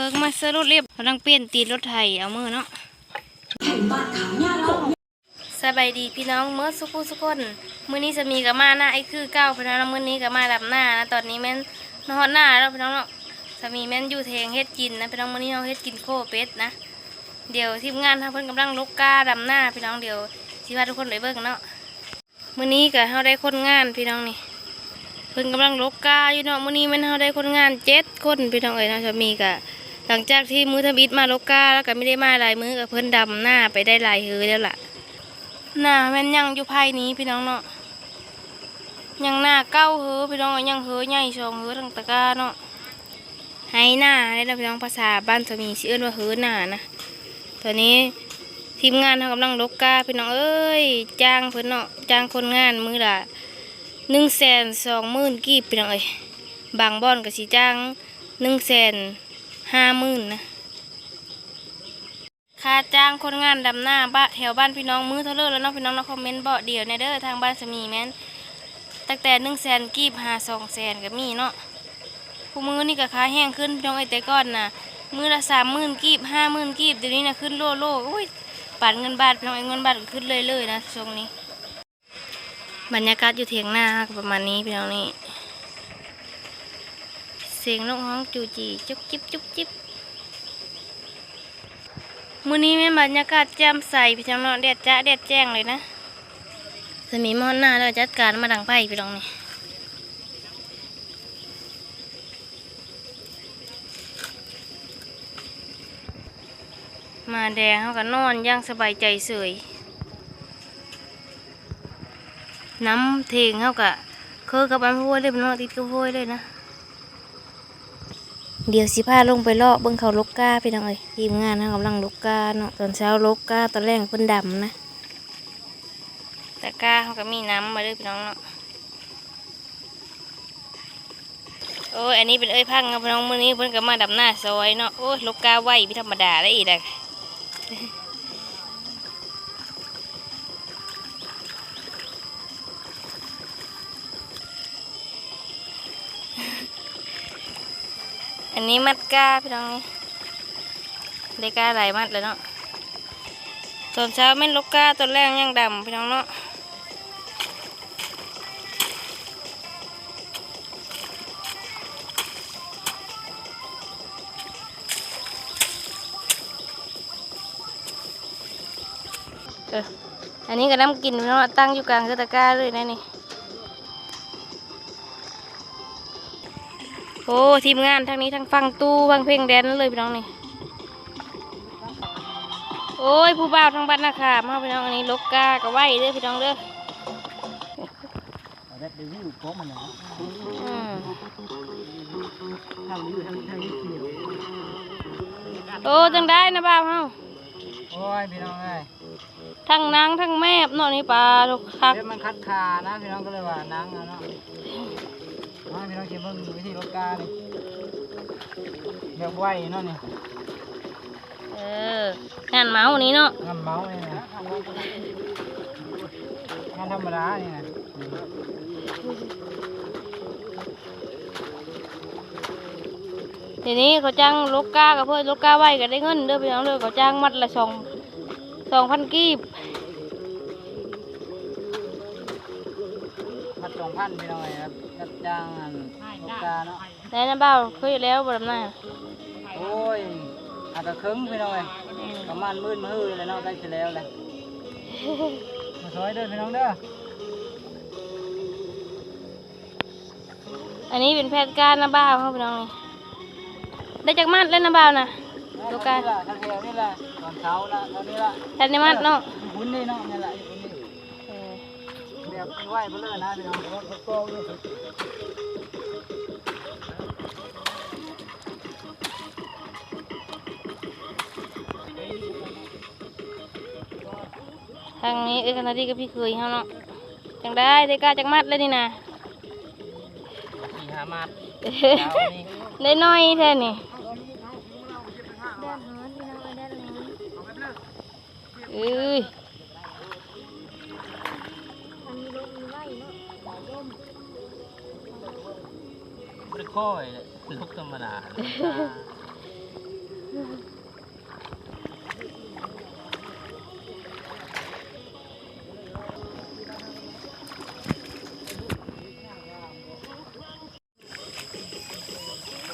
พิงมาสรุปเรียบกำลังเปลี่ยนตีรถไถเอามือเนาะสบายดีพี่น้องเมื่อสุกุสุกคนมื้อนี้จะมีกับมาหน้าไอ้คือเก้าพี่น้องแล้วมื้อนี้กับมาดับหน้านะตอนนี้แม่นนอนหน้าแล้วพี่น้องเนาะสามีแม่นอยู่เทงเฮ็ดกินนะพี่น้องมื้อนี้เราเฮ็ดกินโคเป็ดนะเดี๋ยวทีมงานทางเพิ่นกำลังลกกาดำหน้าพี่น้องเดี๋ยวสิพาทุกคนไปเบิ่งเนาะมื้อนี้ก็เฮาได้คนงานพี่น้องนี่เพิ่นกำลังลบกาอยู่เนาะมื้อนี้แมันเฮาได้คนงานเจ็ดคนพี่น้องเอ้ยนาะจะมีกะ หลังจากที่มือทำอิฐมาลบกาแล้วก็ไม่ได้มาลายมือกับเพิ่นดำหน้าไปได้ลายเฮือแล้วล่ะหน้าแม่นยังอยู่ภายนี้พี่น้องเนาะยังหน้าเก้าเฮือพี่น้องยังเฮือใหญ่สองเฮือทั้งตะก้าเนาะให้หน้าได้นะพี่น้องภาษาบ้านจะมีชื่อเอิ้นว่าเฮือหน้านะตอนนี้ทีมงานเขากำลังลบกาพี่น้องเอ้ยจ้างเพิ่นเนาะจ้างคนงานมือละหนึ่งแสนสองหมื่นกีบพี่น้องเอ้ยบางบ่อนก็สิจ้างหนึ่งแสน ห้าหมื่นนะค่าจ้างคนงานดำหน้าบ้านแถวบ้านพี่น้องมือเท่าเลอแล้วเนาะพี่น้องเนาะคอมเมนต์เบาเดียวในเด้อทางบ้านสมีแม่นตั้งแต่หนึ่งแสนกีบหาสองแสนก็มีเนาะผู้มือนี่ก็ค่าแห้งขึ้นพี่น้องเอ้แต่ก่อนนะมือละสามหมื่นกีบห้าหมื่นกีบเดี๋ยวนี้นะขึ้นโลโลโอ้ยปัดเงินบาทพี่น้องเอ้เงินบาทขึ้นเลยเลยๆนะช่วงนี้ บรรยากาศอยู่เถียงหน้าประมาณนี้พี่น้องนี่ เสียงนกฮ้องจูจีจุ๊บจิ๊บจุ๊บจิ๊บมื้อนี้แม่นบรรยากาศแจ่มใสพี่น้องเนาะแดดจ้าแดดแจ้งเลยนะจะมีมอนหน้าแล้วจัดการมาดังไพ่พี่น้องนี่มาแดงเขาก็นอนย่างสบายใจเสยน้ำเทงเขากะเคยกับอันห้วยเลยมันนอนติดกับห้วยเลยนะ เดี๋ยวสิพาลงไปเลาะเบิ่งเขาลกกาพี่น้องเอ้ยทีมงานนะกำลังลกกาเนาะตอนเช้าลกกาตอนแรกเพิ่นดำนะแต่กาเขาก็มีน้ำมาด้วยพี่น้องเนาะโอ้ยอันนี้เป็นเอ้ยพังครับพี่น้องมื้อนี้เพิ่นก็มาดำหน้าซอยเนาะโอ้ยลกกาไหวพี่ธรรมดาได้อีกเลย อันนี้มัดก้าพี่น้องนี่ได้ก้าหลายมัดเลยเนาะตอนเช้าไม่นลกกาตอนแรกยังดำพี่น้องเนาะอันนี้ก็น้ำกินพี่น้องตั้งอยู่กลางคือตะก้าเลยนะนี่ อ้ทีมงานทั้งนี้ทั้งฟังตู้ฟังเพลงแดนเลยพี่น้องนี่โอ้ยผู้บ่าวทั้งบ้านนาคามาพี่น้องอันนี้ลกกากับไหวเด้อพี่น้องเด้อได้รีวิวพร้อมมันนะอืมทางนี้อยู่ทางทางนี้เขียวโอ้จังได้นะบ่าวเฮาโอ้ยพี่น้องเอ้ยทั้งนางทั้งแม่บเนาะนี่ปลาลูกคักเดี๋ยวมันคัดคานะพี่น้องก็เลยว่านังอะเนาะมา พี่น้องเก็บเบิ่งวิธีรถกานี่แบบไหวเนาะนี่เอองานเมานี้เนาะงานเมาส์นี่นะงานธรรมดานี่นะทีนี้เขาจ้างลกกากับเพื่อนลกกาไหวก็ได้เงินเด้อพี่น้องเด้อเขาจ้างมัดละสองสองพันกีบมัดสองพันพี่น้องเอ้ยครับรับ จ้างอันรถกาเนาะ ได้นะบ่าวเคยแล้วบ่ดำหน้าโอ้ยอาจจะครึ่งพี่น้องเอ้ยประมาณหมื่นมือเลยเนาะได้เสร็จแล้วเลยมาซอยเด้อพี่น้องเด้ออันนี้เป็นแพทย์การนะบ่าวเขาพี่น้องนี่ได้จากมัดเลยนะบ่าวนะ ดูกันนี่แหละทางแถวนี่แหละตอนเช้าละตอนนี้ละแพทย์ในมัดเนาะ อยู่บุญนี่เนาะนี่แหละอยู่บุญนี่เออ เดี๋ยวไหวไปเลยนะพี่น้องรถโก้ด้วยทางนี้เอ้ยกันนาดีกับพี่เคยเขาเนาะจังได้ได้กล้าจังมัดเลยนี่นะสี่ห้ามัดเอ้ยเช้านี่ได้น้อยแท้นี่เอ้ย ได้ค่อยลุกธรรมดา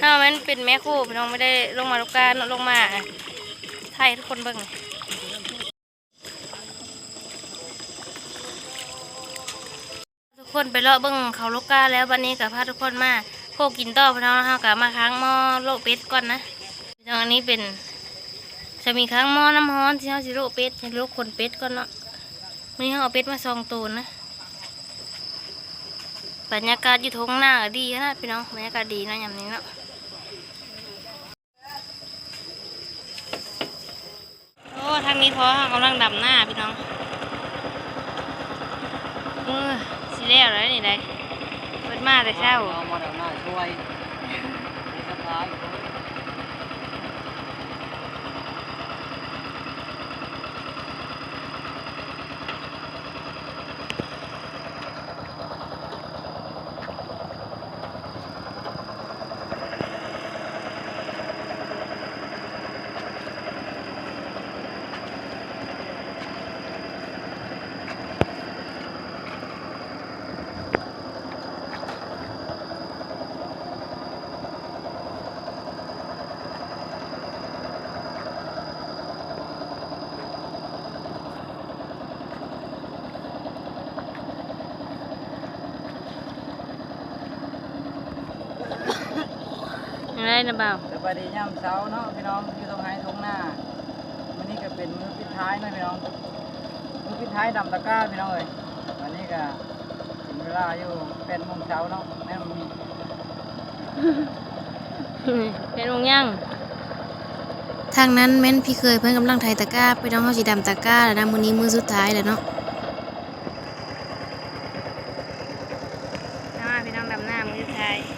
ถ้ามันเป็นแม่คู่พี่น้องไม่ได้ลงมาลูกการลงมาไทยทุกคนเบิ้งทุกคนไปเลาะเบิ้งเขาลูกกาแล้ววันนี้กับพาทุกคนมา โคกินต่อพี่น้องเฮากับมาค้างหม้อโลเป็ดก่อนนะพี่น้องอันนี้เป็นจะมีค้างหม้อน้ำร้อนที่เฮาสิโลเป็ดให้โลกคนเป็ดก่อนเนาะวันนี้เฮาเอาเป็ดมาซองตูนนะบรรยากาศอยู่ทงหน้าก็ดีนะพี่น้องบรรยากาศดีนะยามนี้เนาะโอ้ทางนี้พอกำลังดำหน้าพี่น้องเออสิแล้วแล้วนี่ได้เปิด มาแต่เช้า เอามาดับหน้าช่วยสบาย ไรนะบ่าวสบายดีย่ำเช้าเนาะพี่น้องอยู่ตรงไหนตรงหน้าวันนี้ก็เป็นมือปิดท้ายนะพี่น้องมือปิดท้ายดำตะกร้าพี่น้องเอ้ยวันนี้ก็ถึงเวลาอยู่เป็นโมงเช้าเนาะแม่มันมีเป็นวงยังทางนั้นแม่นพี่เคยเพิ่นกำลังไทยตะกร้าไปน้องเขาสีดำตะกร้าแล้วนะมื้อนี้มื้อสุดท้ายแล้วเนาะพี่น้องดำหน้ามื้อสุดท้ายย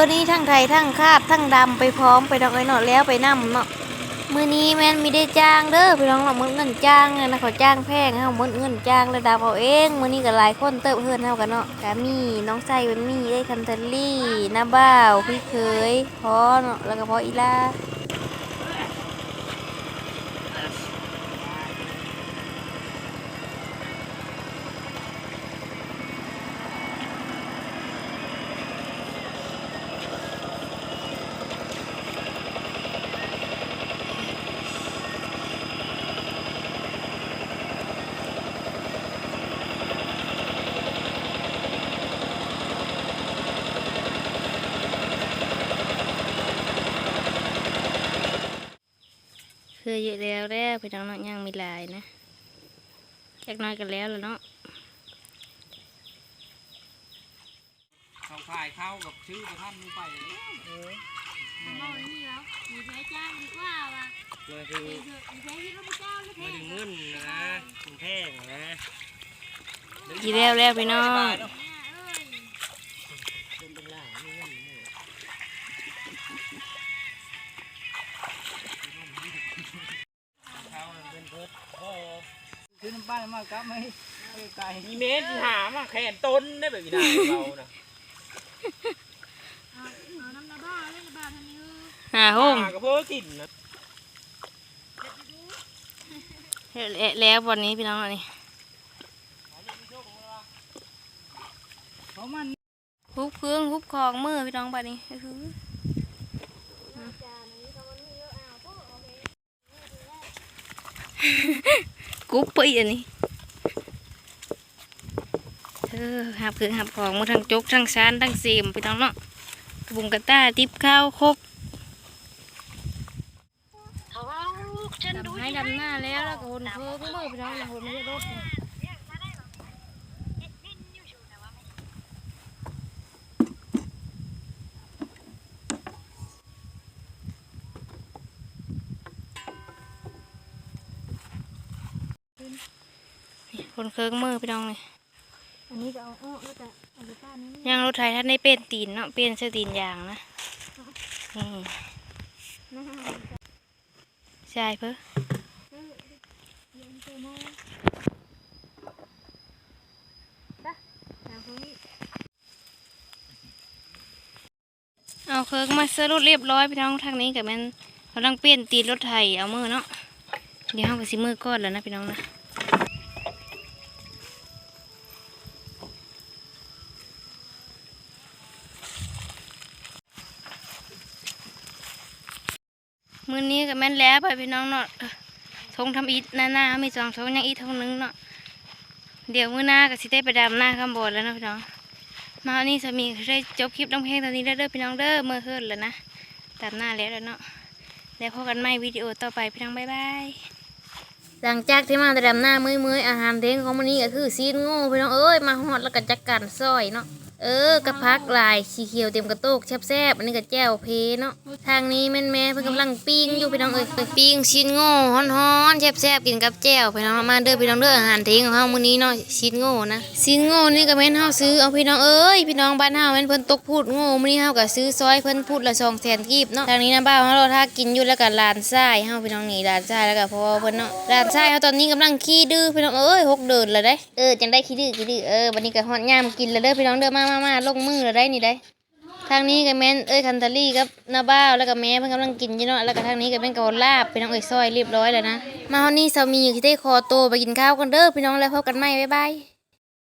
ออนี่ทั้งไทยทั้งคาบทั้งดำไปพร้อมไปดอกไอ้หนอดแล้วไปนํเนาะมื้อนี้แม่นมีได้จ้างเด้อพี่น้องเราเมื่อเงินจ้างนะเขาจ้างแพงเฮามื้อเงินจ้างระดับเอาเองมื้อนี้ก็หลายคนเติบเฮือนเฮากันเนาะก็มีน้องไส้มันมีได้คันเทัลลี่น้าบ่าวพี่เคยพอเนาะแล้วก็พออีลา คืออยู่แล้วแล้วพี่น้องเนาะยังมีหลายนะแค่น้อยกันแล้วล่ะเนาะเขาขายเข้ากับชื่อประท่านมูไปเลยเออเอาอย่างนี้แล้วมีใช้จ้างดีกว่าว่ะมาถึงมีใช้ที่พระเจ้าเลยมาถึงเงินนะถึงแพงนะกี่แล้วแล้วพี่น้อง ซื้อน้ำป้ายมากลับไหมไอ้ไก่มีเมตรหามาแขนต้นได้แบบนี้นะเรานะหาห้องหาก็เพื่อกินนะแล้ววันนี้พี่น้องอันนี้ขามันฮุบเครื่องฮุบของมือพี่น้องบัดนี้ก็คือ กุ๊บปีอันนี้เออหับคือหับของมาทั้งจกทั้งซานทั้งเสียมไปทั้งเนาะกระบุงกระต้าติบข้าวคกดำให้ดำหน้าแล้วแล้วก็หนเพิ่มมือพี่น้องหนไม่ได้รถ ค นเคิงมือพี่น้องเลยอันนี้ก็เอาอ้อแล้วก็เอาไปป้านี้ย่างรถไทยท่านได้เป็นตีนเนาะเป็นเสื้อตีนยางนะนี่นะใช่เพื่อเออเย็นเตโมจ้ะเอาคนนี้เอาเคิงมาเสื้อรถเรียบร้อยพี่น้องทางนี้กับแมันกำลังเปลี่ยนตีนรถไทยเอามือเนาะเดี๋ยวห้องกับสิมือก้อนแล้วนะพี่น้องนะ แม่นแล้วไปพี่น้องเนาะเอ้อทงทำอีทหน้าหน้ามีสองทงยังอีททงนึงเนาะเดี๋ยวมือหน้าก็สิได้ไปดำหน้าข้างบนแล้วเนาะพี่น้อง มาอันนี้สามีได้จบคลิปน้องเพลงตอนนี้แล้วเด้อพี่น้องเด้อเมื่อคืนแล้วนะตัดหน้าแล้วแล้วเนาะแล้วพบกันใหม่วิดีโอต่อไปพี่น้องบ๊ายบายหลังจากที่มาแต่ดำหน้ามือมืออาหารเทงของมันนี้ก็คือซีนโง่พี่น้องเอ้ยมาหอดแล้วก็จักกันซอยเนาะ เออกระพักลายสีเขียวเต็มกระโตกแซ่บๆอันนี้ก็แจ่วเพเนาะทางนี้แม่แม่เพิ่นกำลังปิ้งอยู่พี่น้องเอ้ยปิ้งชิ้นโง่ฮ้อนๆแซ่บๆกินกับแจ่วพี่น้องมาเด้อพี่น้องเด้ออาหารเทงของเฮามื้อนี้เนาะชิ้นโง่นะชิ้นโง่นี่ก็แม่นเฮาซื้อเอาพี่น้องเอ้ยพี่น้องบ้านเฮาแม่นเพิ่นตกพูดโง่มื้อนี้เฮาก็ซื้อซอยเพิ่นพูดละ200,000กีบเนาะทางนี้นะบ้าวเฮาถ้ากินอยู่แล้วก็ลานทรายเฮาพี่น้องนี่ลานทรายแล้วก็พอเพิ่นเนาะลานทรายเฮาตอนนี้กำลังขี้ดื้อพี่น้องเอ้ยหกเดือนแล้วได้เออจังได้ขี้ดื้อขี้ดื้อเออวันนี้ก็ฮอดยามกินแล้วเด้อพี่น้องเด้อมามามาลงมือได้นี่ได้ ทางนี้ก็แม่นเอ้ยคันตารี่กับนาบ้าวแล้วก็แม่เพิ่นกำลังกินอยู่เนาะแล้วก็ทางนี้ก็แม่นกบลาบเป็น้องเอ้ยซอยเรียบร้อยแล้วนะ มาเฮานี้สามีสิได้คอโตไปกินข้าวกันเด้อพี่น้องแล้วพบกันใหม่บ๊ายบาย